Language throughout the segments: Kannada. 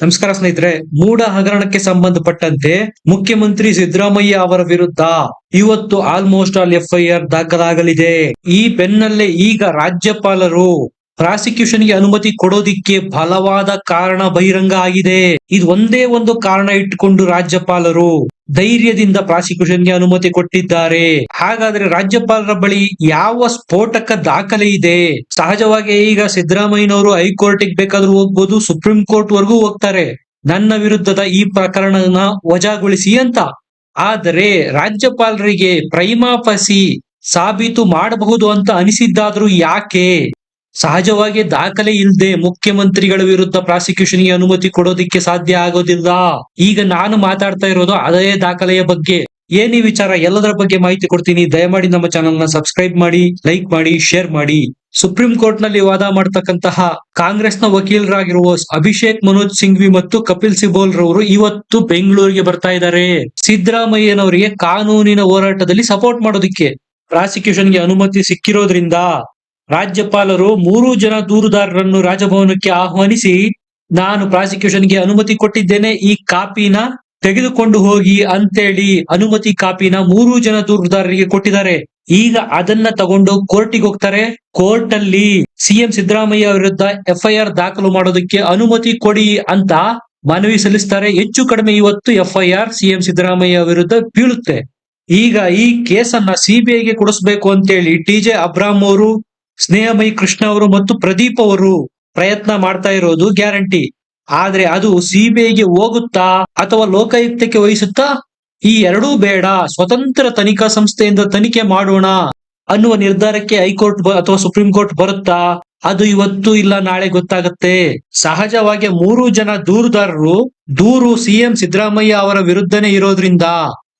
ನಮಸ್ಕಾರ ಸ್ನೇಹಿತರೆ ಮೂಡ ಹಗರಣಕ್ಕೆ ಸಂಬಂಧಪಟ್ಟಂತೆ ಮುಖ್ಯಮಂತ್ರಿ ಸಿದ್ದರಾಮಯ್ಯ ಅವರ ವಿರುದ್ಧ ಇವತ್ತು ಆಲ್ಮೋಸ್ಟ್ ಆಲ್ ಎಫ್ಐಆರ್ ದಾಖಲಾಗಲಿದೆ. ಈ ಬೆನ್ನಲ್ಲೇ ಈಗ ರಾಜ್ಯಪಾಲರು ಪ್ರಾಸಿಕ್ಯೂಷನ್ಗೆ ಅನುಮತಿ ಕೊಡೋದಿಕ್ಕೆ ಬಲವಾದ ಕಾರಣ ಬಹಿರಂಗ ಆಗಿದೆ. ಇದು ಒಂದೇ ಒಂದು ಕಾರಣ ಇಟ್ಟುಕೊಂಡು ರಾಜ್ಯಪಾಲರು ಧೈರ್ಯದಿಂದ ಪ್ರಾಸಿಕ್ಯೂಷನ್ಗೆ ಅನುಮತಿ ಕೊಟ್ಟಿದ್ದಾರೆ. ಹಾಗಾದ್ರೆ ರಾಜ್ಯಪಾಲರ ಬಳಿ ಯಾವ ಸ್ಫೋಟಕ ದಾಖಲೆ ಇದೆ? ಸಹಜವಾಗಿ ಈಗ ಸಿದ್ದರಾಮಯ್ಯನವರು ಹೈಕೋರ್ಟ್ಗೆ ಬೇಕಾದ್ರೂ ಹೋಗ್ಬೋದು, ಸುಪ್ರೀಂ ಕೋರ್ಟ್ ವರೆಗೂ ಹೋಗ್ತಾರೆ. ನನ್ನ ವಿರುದ್ಧದ ಈ ಪ್ರಕರಣನ ವಜಾಗೊಳಿಸಿ ಅಂತ. ಆದರೆ ರಾಜ್ಯಪಾಲರಿಗೆ ಪ್ರೈಮಾಪಸಿ ಸಾಬೀತು ಮಾಡಬಹುದು ಅಂತ ಅನಿಸಿದ್ದಾದ್ರೂ ಯಾಕೆ? ಸಹಜವಾಗಿ ದಾಖಲೆ ಇಲ್ಲದೆ ಮುಖ್ಯಮಂತ್ರಿಗಳ ವಿರುದ್ಧ ಪ್ರಾಸಿಕ್ಯೂಷನ್ಗೆ ಅನುಮತಿ ಕೊಡೋದಿಕ್ಕೆ ಸಾಧ್ಯ ಆಗೋದಿಲ್ಲ ಈಗ ನಾನು ಮಾತಾಡ್ತಾ ಇರೋದು ಅದೇ ದಾಖಲೆಯ ಬಗ್ಗೆ. ಏನೇ ವಿಚಾರ? ಎಲ್ಲದರ ಬಗ್ಗೆ ಮಾಹಿತಿ ಕೊಡ್ತೀನಿ. ದಯಮಾಡಿ ನಮ್ಮ ಚಾನಲ್ನ ಸಬ್ಸ್ಕ್ರೈಬ್ ಮಾಡಿ, ಲೈಕ್ ಮಾಡಿ, ಶೇರ್ ಮಾಡಿ. ಸುಪ್ರೀಂ ಕೋರ್ಟ್ನಲ್ಲಿ ವಾದ ಮಾಡ್ತಕ್ಕಂತಹ ಕಾಂಗ್ರೆಸ್ನ ವಕೀಲರಾಗಿರುವ ಅಭಿಷೇಕ್ ಮನೋಜ್ ಸಿಂಘ್ವಿ ಮತ್ತು ಕಪಿಲ್ ಸಿಬೋಲ್ ರವರು ಇವತ್ತು ಬೆಂಗಳೂರಿಗೆ ಬರ್ತಾ ಇದ್ದಾರೆ. ಸಿದ್ದರಾಮಯ್ಯನವರಿಗೆ ಕಾನೂನಿನ ಹೋರಾಟದಲ್ಲಿ ಸಪೋರ್ಟ್ ಮಾಡೋದಿಕ್ಕೆ ಪ್ರಾಸಿಕ್ಯೂಷನ್ಗೆ ಅನುಮತಿ ಸಿಕ್ಕಿರೋದ್ರಿಂದ ರಾಜ್ಯಪಾಲರು ಮೂರು ಜನ ದೂರುದಾರರನ್ನು ರಾಜಭವನಕ್ಕೆ ಆಹ್ವಾನಿಸಿ, ನಾನು ಪ್ರಾಸಿಕ್ಯೂಷನ್ಗೆ ಅನುಮತಿ ಕೊಟ್ಟಿದ್ದೇನೆ, ಈ ಕಾಪಿನ ತೆಗೆದುಕೊಂಡು ಹೋಗಿ ಅಂತೇಳಿ ಅನುಮತಿ ಕಾಪಿನ ಮೂರು ಜನ ದೂರುದಾರರಿಗೆ ಕೊಟ್ಟಿದ್ದಾರೆ. ಈಗ ಅದನ್ನ ತಗೊಂಡು ಕೋರ್ಟಿಗೆ ಹೋಗ್ತಾರೆ. ಕೋರ್ಟ್ ಅಲ್ಲಿ ಸಿಎಂ ಸಿದ್ದರಾಮಯ್ಯ ವಿರುದ್ಧ ಎಫ್ಐಆರ್ ದಾಖಲು ಮಾಡೋದಕ್ಕೆ ಅನುಮತಿ ಕೊಡಿ ಅಂತ ಮನವಿ ಸಲ್ಲಿಸ್ತಾರೆ. ಹೆಚ್ಚು ಕಡಿಮೆ ಇವತ್ತು ಎಫ್ಐಆರ್ ಸಿಎಂ ಸಿದ್ದರಾಮಯ್ಯ ವಿರುದ್ಧ ಬೀಳುತ್ತೆ. ಈಗ ಈ ಕೇಸನ್ನ ಸಿಬಿಐಗೆ ಕೊಡಿಸ್ಬೇಕು ಅಂತೇಳಿ ಟಿ ಜೆ ಅಬ್ರಾಮ್ ಅವರು ಸ್ನೇಹಮಯಿ ಕೃಷ್ಣ ಅವರು ಮತ್ತು ಪ್ರದೀಪ್ ಅವರು ಪ್ರಯತ್ನ ಮಾಡ್ತಾ ಇರೋದು ಗ್ಯಾರಂಟಿ. ಆದ್ರೆ ಅದು ಸಿಬಿಐಗೆ ಹೋಗುತ್ತಾ ಅಥವಾ ಲೋಕಾಯುಕ್ತಕ್ಕೆ ವಹಿಸುತ್ತಾ? ಈ ಎರಡೂ ಬೇಡ. ಸ್ವತಂತ್ರ ತನಿಖಾ ಸಂಸ್ಥೆಯಿಂದ ತನಿಖೆ ಮಾಡೋಣ ಅನ್ನುವ ನಿರ್ಧಾರಕ್ಕೆ ಹೈಕೋರ್ಟ್ ಅಥವಾ ಸುಪ್ರೀಂ ಕೋರ್ಟ್ ಬರುತ್ತಾ? ಅದು ಇವತ್ತು ಇಲ್ಲ, ನಾಳೆ ಗೊತ್ತಾಗುತ್ತೆ. ಸಹಜವಾಗಿ ಮೂರು ಜನ ದೂರುದಾರರು, ದೂರು ಸಿಎಂ ಸಿದ್ದರಾಮಯ್ಯ ಅವರ ವಿರುದ್ಧನೇ ಇರೋದ್ರಿಂದ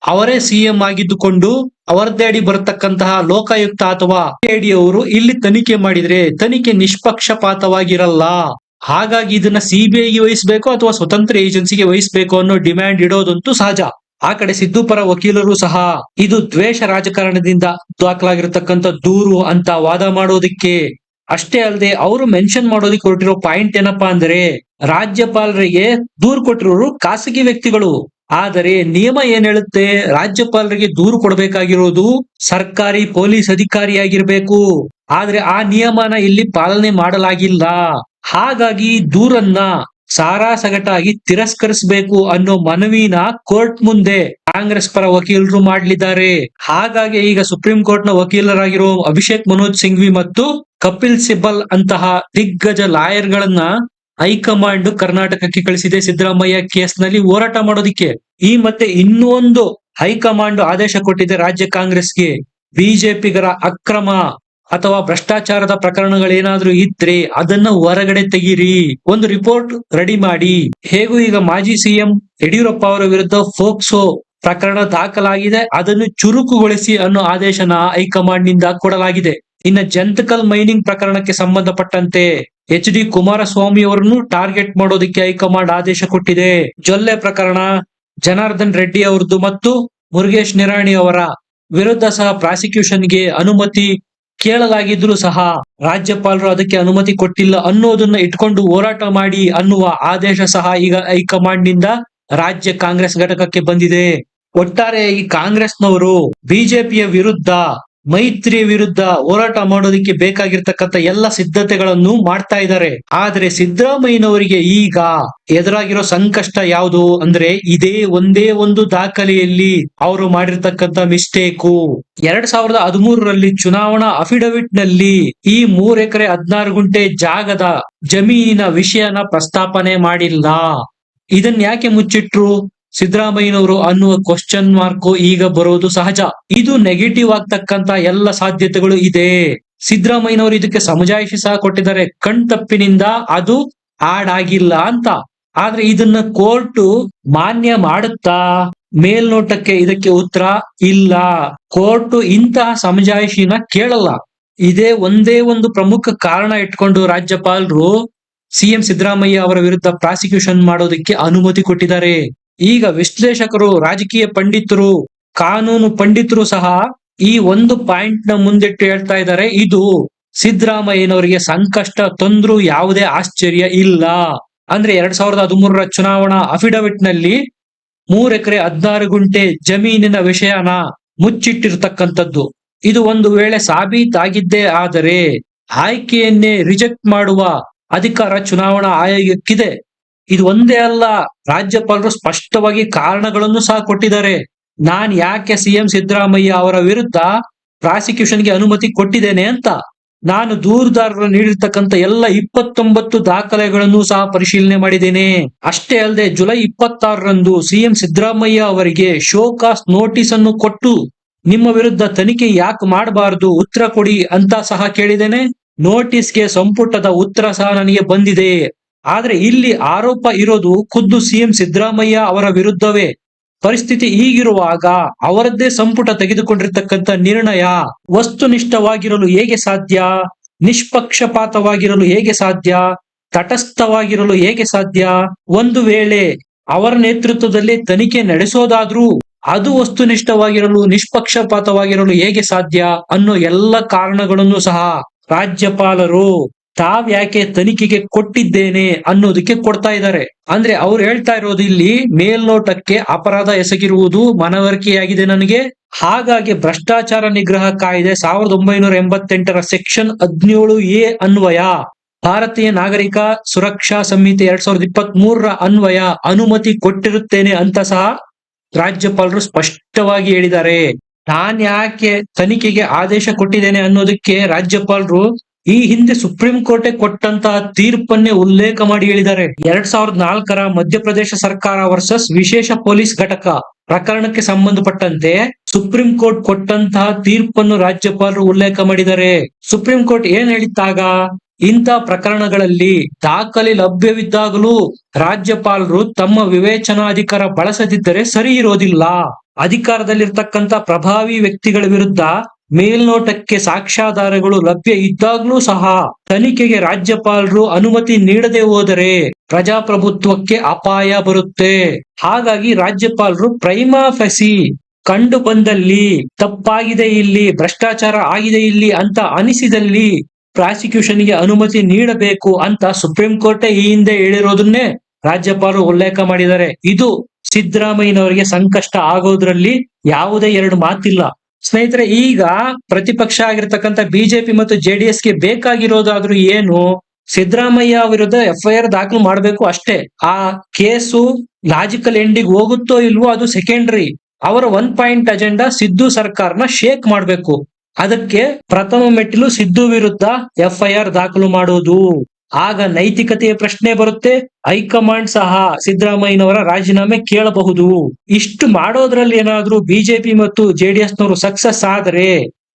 ಅವರೇ ಸಿಎಂ ಆಗಿದ್ದುಕೊಂಡು ಅವರದೇ ಅಡಿ ಬರತಕ್ಕಂತಹ ಲೋಕಾಯುಕ್ತ ಅಥವಾ ಎಡಿ ಅವರು ಇಲ್ಲಿ ತನಿಖೆ ಮಾಡಿದ್ರೆ ತನಿಖೆ ನಿಷ್ಪಕ್ಷಪಾತವಾಗಿರಲ್ಲ. ಹಾಗಾಗಿ ಇದನ್ನ ಸಿಬಿಐಗೆ ವಹಿಸಬೇಕು ಅಥವಾ ಸ್ವತಂತ್ರ ಏಜೆನ್ಸಿಗೆ ವಹಿಸಬೇಕು ಅನ್ನೋ ಡಿಮ್ಯಾಂಡ್ ಇಡೋದಂತೂ ಸಹಜ. ಆ ಕಡೆ ಸಿದ್ದು ಪರ ವಕೀಲರು ಸಹ ಇದು ದ್ವೇಷ ರಾಜಕಾರಣದಿಂದ ದಾಖಲಾಗಿರತಕ್ಕಂತ ದೂರು ಅಂತ ವಾದ ಮಾಡೋದಿಕ್ಕೆ. ಅಷ್ಟೇ ಅಲ್ಲದೆ ಅವರು ಮೆನ್ಷನ್ ಮಾಡೋದಕ್ಕೆ ಹೊರಟಿರೋ ಪಾಯಿಂಟ್ ಏನಪ್ಪಾ ಅಂದ್ರೆ ರಾಜ್ಯಪಾಲರಿಗೆ ದೂರು ಕೊಟ್ಟಿರೋರು ಖಾಸಗಿ ವ್ಯಕ್ತಿಗಳು. ಆದರೆ ನಿಯಮ ಏನ್ ಹೇಳುತ್ತೆ? ರಾಜ್ಯಪಾಲರಿಗೆ ದೂರು ಕೊಡಬೇಕಾಗಿರೋದು ಸರ್ಕಾರಿ ಪೊಲೀಸ್ ಅಧಿಕಾರಿಯಾಗಿರ್ಬೇಕು. ಆದ್ರೆ ಆ ನಿಯಮನ ಇಲ್ಲಿ ಪಾಲನೆ ಮಾಡಲಾಗಿಲ್ಲ. ಹಾಗಾಗಿ ದೂರನ್ನ ಸಾರಾಸಗಟಾಗಿ ತಿರಸ್ಕರಿಸಬೇಕು ಅನ್ನೋ ಮನವಿನ ಕೋರ್ಟ್ ಮುಂದೆ ಕಾಂಗ್ರೆಸ್ ಪರ ವಕೀಲರು ಮಾಡಲಿದ್ದಾರೆ. ಹಾಗಾಗಿ ಈಗ ಸುಪ್ರೀಂ ಕೋರ್ಟ್ನ ವಕೀಲರಾಗಿರೋ ಅಭಿಷೇಕ್ ಮನೋಜ್ ಸಿಂಘ್ವಿ ಮತ್ತು ಕಪಿಲ್ ಸಿಬಲ್ ಅಂತಹ ದಿಗ್ಗಜ ಲಾಯರ್ ಗಳನ್ನ ಹೈಕಮಾಂಡ್ ಕರ್ನಾಟಕಕ್ಕೆ ಕಳಿಸಿದೆ ಸಿದ್ದರಾಮಯ್ಯ ಕೇಸ್ನಲ್ಲಿ ಹೋರಾಟ ಮಾಡೋದಿಕ್ಕೆ. ಈ ಮತ್ತೆ ಇನ್ನೊಂದು ಹೈಕಮಾಂಡ್ ಆದೇಶ ಕೊಟ್ಟಿದೆ ರಾಜ್ಯ ಕಾಂಗ್ರೆಸ್ಗೆ. ಬಿಜೆಪಿಗರ ಅಕ್ರಮ ಅಥವಾ ಭ್ರಷ್ಟಾಚಾರದ ಪ್ರಕರಣಗಳೇನಾದ್ರೂ ಇದ್ರೆ ಅದನ್ನ ಹೊರಗಡೆ ತೆಗೀರಿ. ಒಂದು ರಿಪೋರ್ಟ್ ರೆಡಿ ಮಾಡಿ. ಹೇಗೂ ಈಗ ಮಾಜಿ ಸಿಎಂ ಯಡಿಯೂರಪ್ಪ ಅವರ ವಿರುದ್ಧ ಫೋಕ್ಸೋ ಪ್ರಕರಣ ದಾಖಲಾಗಿದೆ. ಅದನ್ನು ಚುರುಕುಗೊಳಿಸಿ ಅನ್ನೋ ಆದೇಶನ ಹೈಕಮಾಂಡ್ನಿಂದ ಕೊಡಲಾಗಿದೆ. ಇನ್ನ ಜಂತಕಲ್ ಮೈನಿಂಗ್ ಪ್ರಕರಣಕ್ಕೆ ಸಂಬಂಧಪಟ್ಟಂತೆ ಎಚ್ ಡಿ ಕುಮಾರಸ್ವಾಮಿ ಅವರನ್ನು ಟಾರ್ಗೆಟ್ ಮಾಡೋದಕ್ಕೆ ಹೈಕಮಾಂಡ್ ಆದೇಶ ಕೊಟ್ಟಿದೆ. ಜೊಲ್ಲೆ ಪ್ರಕರಣ ಜನಾರ್ದನ್ ರೆಡ್ಡಿ ಅವರದ್ದು ಮತ್ತು ಮುರುಗೇಶ್ ನಿರಾಣಿ ಅವರ ವಿರುದ್ಧ ಸಹ ಪ್ರಾಸಿಕ್ಯೂಷನ್ಗೆ ಅನುಮತಿ ಕೇಳಲಾಗಿದ್ರು ಸಹ ರಾಜ್ಯಪಾಲರು ಅದಕ್ಕೆ ಅನುಮತಿ ಕೊಟ್ಟಿಲ್ಲ ಅನ್ನೋದನ್ನ ಇಟ್ಕೊಂಡು ಹೋರಾಟ ಮಾಡಿ ಅನ್ನುವ ಆದೇಶ ಸಹ ಈಗ ಹೈಕಮಾಂಡ್ನಿಂದ ರಾಜ್ಯ ಕಾಂಗ್ರೆಸ್ ಘಟಕಕ್ಕೆ ಬಂದಿದೆ. ಒಟ್ಟಾರೆ ಈ ಕಾಂಗ್ರೆಸ್ನವರು ಬಿಜೆಪಿಯ ವಿರುದ್ಧ ಮೈತ್ರಿಯ ವಿರುದ್ಧ ಹೋರಾಟ ಮಾಡೋದಕ್ಕೆ ಬೇಕಾಗಿರ್ತಕ್ಕಂಥ ಎಲ್ಲ ಸಿದ್ಧತೆಗಳನ್ನು ಮಾಡ್ತಾ ಇದ್ದಾರೆ. ಆದ್ರೆ ಸಿದ್ದರಾಮಯ್ಯನವರಿಗೆ ಈಗ ಎದುರಾಗಿರೋ ಸಂಕಷ್ಟ ಯಾವುದು ಅಂದ್ರೆ ಇದೇ ಒಂದೇ ಒಂದು ದಾಖಲೆಯಲ್ಲಿ ಅವರು ಮಾಡಿರ್ತಕ್ಕಂಥ ಮಿಸ್ಟೇಕು. ಎರಡ್ ಸಾವಿರದ ಹದಿಮೂರರಲ್ಲಿ ಚುನಾವಣಾ ಅಫಿಡವಿಟ್ನಲ್ಲಿ ಈ ಮೂರ್ ಎಕರೆ ಹದಿನಾರು ಗುಂಟೆ ಜಾಗದ ಜಮೀನಿನ ವಿಷಯನ ಪ್ರಸ್ತಾಪನೆ ಮಾಡಿಲ್ಲ. ಇದನ್ ಯಾಕೆ ಮುಚ್ಚಿಟ್ರು? ಸಿದ್ದರಾಮಯ್ಯನವರು ಅನ್ನುವ ಕ್ವಶನ್ ಮಾರ್ಕ್ ಈಗ ಬರೋದು ಸಹಜ. ಇದು ನೆಗೆಟಿವ್ ಆಗ್ತಕ್ಕಂತ ಎಲ್ಲ ಸಾಧ್ಯತೆಗಳು ಇದೆ. ಸಿದ್ದರಾಮಯ್ಯನವರು ಇದಕ್ಕೆ ಸಮಜಾಯಿಷಿ ಸಹ ಕೊಟ್ಟಿದ್ದಾರೆ. ಕಣ್ ತಪ್ಪಿನಿಂದ ಅದು ಆಡ್ ಆಗಿಲ್ಲ ಅಂತ. ಆದ್ರೆ ಇದನ್ನ ಕೋರ್ಟ್ ಮಾನ್ಯ ಮಾಡುತ್ತಾ? ಮೇಲ್ನೋಟಕ್ಕೆ ಇದಕ್ಕೆ ಉತ್ತರ ಇಲ್ಲ. ಕೋರ್ಟ್ ಇಂತಹ ಸಮಜಾಯಿಷಿನ ಕೇಳಲ್ಲ. ಇದೇ ಒಂದೇ ಒಂದು ಪ್ರಮುಖ ಕಾರಣ ಇಟ್ಕೊಂಡು ರಾಜ್ಯಪಾಲರು ಸಿಎಂ ಸಿದ್ದರಾಮಯ್ಯ ಅವರ ವಿರುದ್ಧ ಪ್ರಾಸಿಕ್ಯೂಷನ್ ಮಾಡೋದಕ್ಕೆ ಅನುಮತಿ ಕೊಟ್ಟಿದ್ದಾರೆ. ಈಗ ವಿಶ್ಲೇಷಕರು, ರಾಜಕೀಯ ಪಂಡಿತರು, ಕಾನೂನು ಪಂಡಿತರು ಸಹ ಈ ಒಂದು ಪಾಯಿಂಟ್ನ ಮುಂದಿಟ್ಟು ಹೇಳ್ತಾ ಇದ್ದಾರೆ. ಇದು ಸಿದ್ದರಾಮಯ್ಯನವರಿಗೆ ಸಂಕಷ್ಟ, ತಂದ್ರೂ, ಯಾವುದೇ ಆಶ್ಚರ್ಯ ಇಲ್ಲ. ಅಂದ್ರೆ ಎರಡ್ ಸಾವಿರದ ಹದಿಮೂರರ ಚುನಾವಣಾ ಅಫಿಡವಿಟ್ನಲ್ಲಿ ಮೂರ್ ಎಕರೆ ಹದಿನಾರು ಗುಂಟೆ ಜಮೀನಿನ ವಿಷಯನ ಮುಚ್ಚಿಟ್ಟಿರ್ತಕ್ಕಂಥದ್ದು. ಇದು ಒಂದು ವೇಳೆ ಸಾಬೀತಾಗಿದ್ದೇ ಆದರೆ ಆಯ್ಕೆಯನ್ನೇ ರಿಜೆಕ್ಟ್ ಮಾಡುವ ಅಧಿಕಾರ ಚುನಾವಣಾ ಆಯೋಗಕ್ಕಿದೆ. ಇದು ಒಂದೇ ಅಲ್ಲ. ರಾಜ್ಯಪಾಲರು ಸ್ಪಷ್ಟವಾಗಿ ಕಾರಣಗಳನ್ನು ಸಹ ಕೊಟ್ಟಿದ್ದಾರೆ. ನಾನ್ ಯಾಕೆ ಸಿಎಂ ಸಿದ್ದರಾಮಯ್ಯ ಅವರ ವಿರುದ್ಧ ಪ್ರಾಸಿಕ್ಯೂಷನ್ಗೆ ಅನುಮತಿ ಕೊಟ್ಟಿದ್ದೇನೆ ಅಂತ. ನಾನು ದೂರುದಾರರು ನೀಡಿರ್ತಕ್ಕಂಥ ಎಲ್ಲ ಇಪ್ಪತ್ತೊಂಬತ್ತು ದಾಖಲೆಗಳನ್ನು ಸಹ ಪರಿಶೀಲನೆ ಮಾಡಿದ್ದೇನೆ. ಅಷ್ಟೇ ಅಲ್ಲದೆ ಜುಲೈ ಇಪ್ಪತ್ತಾರರಂದು ಸಿಎಂ ಸಿದ್ದರಾಮಯ್ಯ ಅವರಿಗೆ ಶೋಕಾಸ್ ನೋಟಿಸ್ ಅನ್ನು ಕೊಟ್ಟು ನಿಮ್ಮ ವಿರುದ್ಧ ತನಿಖೆ ಯಾಕೆ ಮಾಡಬಾರದು, ಉತ್ತರ ಕೊಡಿ ಅಂತ ಸಹ ಕೇಳಿದ್ದೇನೆ. ನೋಟಿಸ್ಗೆ ಸಂಪುಟದ ಉತ್ತರ ಸಹ ನನಗೆ ಬಂದಿದೆ. ಆದ್ರೆ ಇಲ್ಲಿ ಆರೋಪ ಇರೋದು ಖುದ್ದು ಸಿಎಂ ಸಿದ್ದರಾಮಯ್ಯ ಅವರ ವಿರುದ್ಧವೇ. ಪರಿಸ್ಥಿತಿ ಹೀಗಿರುವಾಗ ಅವರದ್ದೇ ಸಂಪುಟ ತೆಗೆದುಕೊಂಡಿರ್ತಕ್ಕಂಥ ನಿರ್ಣಯ ವಸ್ತುನಿಷ್ಠವಾಗಿರಲು ಹೇಗೆ ಸಾಧ್ಯ? ನಿಷ್ಪಕ್ಷಪಾತವಾಗಿರಲು ಹೇಗೆ ಸಾಧ್ಯ? ತಟಸ್ಥವಾಗಿರಲು ಹೇಗೆ ಸಾಧ್ಯ? ಒಂದು ವೇಳೆ ಅವರ ನೇತೃತ್ವದಲ್ಲಿ ತನಿಖೆ ನಡೆಸೋದಾದ್ರೂ ಅದು ವಸ್ತುನಿಷ್ಠವಾಗಿರಲು, ನಿಷ್ಪಕ್ಷಪಾತವಾಗಿರಲು ಹೇಗೆ ಸಾಧ್ಯ ಅನ್ನೋ ಎಲ್ಲ ಕಾರಣಗಳನ್ನು ಸಹ ರಾಜ್ಯಪಾಲರು ತಾವ್ಯಾಕೆ ತನಿಖೆಗೆ ಕೊಟ್ಟಿದ್ದೇನೆ ಅನ್ನೋದಕ್ಕೆ ಕೊಡ್ತಾ ಇದ್ದಾರೆ. ಅಂದ್ರೆ ಅವ್ರು ಹೇಳ್ತಾ ಇರೋದು ಇಲ್ಲಿ ಮೇಲ್ನೋಟಕ್ಕೆ ಅಪರಾಧ ಎಸಗಿರುವುದು ಮನವರಿಕೆಯಾಗಿದೆ ನನಗೆ. ಹಾಗಾಗಿ ಭ್ರಷ್ಟಾಚಾರ ನಿಗ್ರಹ ಕಾಯ್ದೆ ಸಾವಿರದ ಒಂಬೈನೂರ ಎಂಬತ್ತೆಂಟರ ಸೆಕ್ಷನ್ ಹದಿನೇಳು ಎ ಅನ್ವಯ, ಭಾರತೀಯ ನಾಗರಿಕ ಸುರಕ್ಷಾ ಸಂಹಿತೆ ಎರಡ್ ಸಾವಿರದ ಇಪ್ಪತ್ತ್ ಮೂರರ ಅನ್ವಯ ಅನುಮತಿ ಕೊಟ್ಟಿರುತ್ತೇನೆ ಅಂತ ಸಹ ರಾಜ್ಯಪಾಲರು ಸ್ಪಷ್ಟವಾಗಿ ಹೇಳಿದ್ದಾರೆ. ನಾನ್ ಯಾಕೆ ತನಿಖೆಗೆ ಆದೇಶ ಕೊಟ್ಟಿದ್ದೇನೆ ಅನ್ನೋದಕ್ಕೆ ರಾಜ್ಯಪಾಲರು ಈ ಹಿಂದೆ ಸುಪ್ರೀಂ ಕೋರ್ಟೆ ಕೊಟ್ಟಂತಹ ತೀರ್ಪನ್ನೇ ಉಲ್ಲೇಖ ಮಾಡಿ ಹೇಳಿದ್ದಾರೆ. ಎರಡ್ ಸಾವಿರದ ನಾಲ್ಕರ ಮಧ್ಯಪ್ರದೇಶ ಸರ್ಕಾರ ವರ್ಸಸ್ ವಿಶೇಷ ಪೊಲೀಸ್ ಘಟಕ ಪ್ರಕರಣಕ್ಕೆ ಸಂಬಂಧಪಟ್ಟಂತೆ ಸುಪ್ರೀಂ ಕೋರ್ಟ್ ಕೊಟ್ಟಂತಹ ತೀರ್ಪನ್ನು ರಾಜ್ಯಪಾಲರು ಉಲ್ಲೇಖ ಮಾಡಿದ್ದಾರೆ. ಸುಪ್ರೀಂ ಕೋರ್ಟ್ ಏನ್ ಹೇಳಿದ್ದಾಗ ಇಂತಹ ಪ್ರಕರಣಗಳಲ್ಲಿ ದಾಖಲೆ ಲಭ್ಯವಿದ್ದಾಗಲೂ ರಾಜ್ಯಪಾಲರು ತಮ್ಮ ವಿವೇಚನಾಧಿಕಾರ ಬಳಸದಿದ್ದರೆ ಸರಿ ಇರೋದಿಲ್ಲ. ಅಧಿಕಾರದಲ್ಲಿರ್ತಕ್ಕಂಥ ಪ್ರಭಾವಿ ವ್ಯಕ್ತಿಗಳ ವಿರುದ್ಧ ಮೇಲ್ನೋಟಕ್ಕೆ ಸಾಕ್ಷ್ಯಾಧಾರಗಳು ಲಭ್ಯ ಇದ್ದಾಗ್ಲೂ ಸಹ ತನಿಖೆಗೆ ರಾಜ್ಯಪಾಲರು ಅನುಮತಿ ನೀಡದೆ ಹೋದರೆ ಪ್ರಜಾಪ್ರಭುತ್ವಕ್ಕೆ ಅಪಾಯ ಬರುತ್ತೆ. ಹಾಗಾಗಿ ರಾಜ್ಯಪಾಲರು ಪ್ರೈಮಾ ಫೆಸಿ ಕಂಡು ಬಂದಲ್ಲಿ ತಪ್ಪಾಗಿದೆ ಇಲ್ಲಿ, ಭ್ರಷ್ಟಾಚಾರ ಆಗಿದೆ ಇಲ್ಲಿ ಅಂತ ಅನಿಸಿದಲ್ಲಿ ಪ್ರಾಸಿಕ್ಯೂಷನ್ಗೆ ಅನುಮತಿ ನೀಡಬೇಕು ಅಂತ ಸುಪ್ರೀಂ ಕೋರ್ಟೇ ಈ ಹಿಂದೆ ಹೇಳಿರೋದನ್ನೇ ರಾಜ್ಯಪಾಲರು ಉಲ್ಲೇಖ ಮಾಡಿದ್ದಾರೆ. ಇದು ಸಿದ್ದರಾಮಯ್ಯನವರಿಗೆ ಸಂಕಷ್ಟ ಆಗೋದ್ರಲ್ಲಿ ಯಾವುದೇ ಎರಡು ಮಾತಿಲ್ಲ. ಸ್ನೇಹಿತರೆ, ಈಗ ಪ್ರತಿಪಕ್ಷ ಆಗಿರ್ತಕ್ಕಂಥ ಬಿಜೆಪಿ ಮತ್ತು ಜೆಡಿಎಸ್ಗೆ ಬೇಕಾಗಿರೋದಾದ್ರೂ ಏನು ಸಿದ್ದರಾಮಯ್ಯ ವಿರುದ್ಧ ಎಫ್ಐಆರ್ ದಾಖಲು ಮಾಡಬೇಕು ಅಷ್ಟೇ. ಆ ಕೇಸು ಲಾಜಿಕಲ್ ಎಂಡಿಗೆ ಹೋಗುತ್ತೋ ಇಲ್ವೋ ಅದು ಸೆಕೆಂಡರಿ. ಅವರ ಒನ್ ಪಾಯಿಂಟ್ ಅಜೆಂಡಾ ಸಿದ್ದು ಸರ್ಕಾರನ ಶೇಕ್ ಮಾಡಬೇಕು. ಅದಕ್ಕೆ ಪ್ರಥಮ ಮೆಟ್ಟಿಲು ಸಿದ್ದು ವಿರುದ್ಧ ಎಫ್ಐಆರ್ ದಾಖಲು ಮಾಡೋದು. ಆಗ ನೈತಿಕತೆಯ ಪ್ರಶ್ನೆ ಬರುತ್ತೆ. ಹೈಕಮಾಂಡ್ ಸಹ ಸಿದ್ದರಾಮಯ್ಯನವರ ರಾಜೀನಾಮೆ ಕೇಳಬಹುದು. ಇಷ್ಟು ಮಾಡೋದ್ರಲ್ಲಿ ಏನಾದ್ರೂ ಬಿಜೆಪಿ ಮತ್ತು ಜೆಡಿಎಸ್ ನವರು ಸಕ್ಸಸ್ ಆದ್ರೆ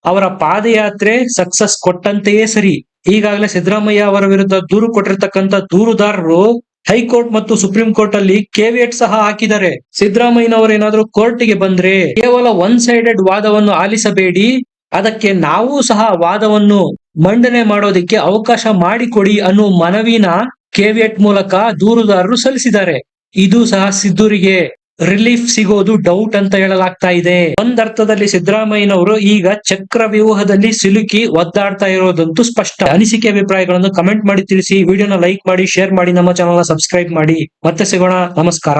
ಅವರ ಪಾದಯಾತ್ರೆ ಸಕ್ಸಸ್ ಕೊಟ್ಟಂತೆಯೇ ಸರಿ. ಈಗಾಗಲೇ ಸಿದ್ದರಾಮಯ್ಯ ಅವರ ವಿರುದ್ಧ ದೂರು ಕೊಟ್ಟಿರ್ತಕ್ಕಂಥ ದೂರುದಾರರು ಹೈಕೋರ್ಟ್ ಮತ್ತು ಸುಪ್ರೀಂ ಕೋರ್ಟ್ ಅಲ್ಲಿ ಕೆವಿಯಟ್ ಸಹ ಹಾಕಿದ್ದಾರೆ. ಸಿದ್ದರಾಮಯ್ಯನವರು ಏನಾದ್ರೂ ಕೋರ್ಟ್ಗೆ ಬಂದ್ರೆ ಕೇವಲ ಒನ್ ಸೈಡೆಡ್ ವಾದವನ್ನು ಆಲಿಸಬೇಡಿ. ಅದಕ್ಕೆ ನಾವು ಸಹ ವಾದವನ್ನು ಮಂಡನೆ ಮಾಡೋದಕ್ಕೆ ಅವಕಾಶ ಮಾಡಿಕೊಡಿ ಅನ್ನೋ ಮನವಿನ ಕೆವಿಯಟ್ ಮೂಲಕ ದೂರುದಾರರು ಸಲ್ಲಿಸಿದ್ದಾರೆ. ಇದು ಸಹ ಸಿದ್ದೂರಿಗೆ ರಿಲೀಫ್ ಸಿಗೋದು ಡೌಟ್ ಅಂತ ಹೇಳಲಾಗ್ತಾ ಇದೆ. ಒಂದರ್ಥದಲ್ಲಿ ಸಿದ್ದರಾಮಯ್ಯನವರು ಈಗ ಚಕ್ರ ವ್ಯೂಹದಲ್ಲಿ ಸಿಲುಕಿ ಒದ್ದಾಡ್ತಾ ಇರೋದಂತೂ ಸ್ಪಷ್ಟ. ಅನಿಸಿಕೆ ಅಭಿಪ್ರಾಯಗಳನ್ನು ಕಮೆಂಟ್ ಮಾಡಿ ತಿಳಿಸಿ. ವಿಡಿಯೋನ ಲೈಕ್ ಮಾಡಿ ಶೇರ್ ಮಾಡಿ, ನಮ್ಮ ಚಾನಲ್ ಸಬ್ಸ್ಕ್ರೈಬ್ ಮಾಡಿ. ಮತ್ತೆ ಸಿಗೋಣ. ನಮಸ್ಕಾರ.